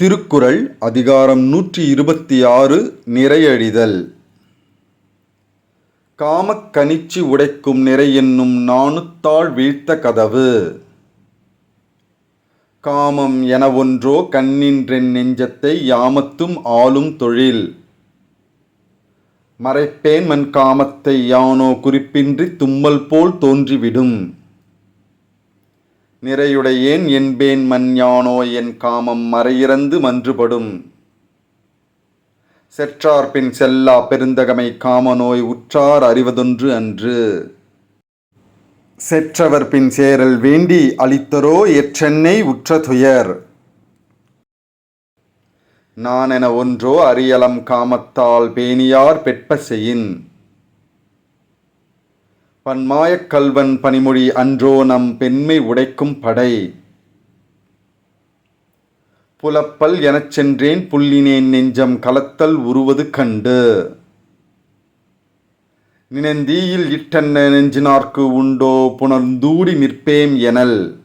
திருக்குறள் அதிகாரம் நூற்றி இருபத்தி ஆறு நிறையழிதல் காமக்கனிச்சி உடைக்கும் நிறை என்னும் நாணுத்தாள் வீழ்த்த கதவு. காமம் என ஒன்றோ கண்ணின்றென் நெஞ்சத்தை யாமத்தும் ஆளும் தொழில். மறைப்பேன் மன் காமத்தை யானோ குறிப்பின்றி தும்மல் போல் தோன்றிவிடும். நிறையுடையேன் என்பேன் மன் யானோ என் காமம் மறையிறந்து மன்றுபடும். செற்றார் பின் செல்லா பெருந்தகமை காமநோய் உற்றார் அறிவதொன்று அன்று. செற்றவர் பின் சேரல் வேண்டி அளித்தரோ எற்றென்னை உற்ற துயர் நான் என ஒன்றோ அரியலம் காமத்தால் பேணியார் பெற்ப செயின். பன்மாயக் கல்வன் பனிமொழி அன்றோ நம் பெண்மை உடைக்கும் படை. புலப்பல் எனச் சென்றேன் புல்லினேன் நெஞ்சம் கலத்தல் உருவது கண்டு. நினைந்தீயில் இட்டன்ன நெஞ்சினார்க்கு உண்டோ புணர்ந்தூடி நிற்பேம் எனல்.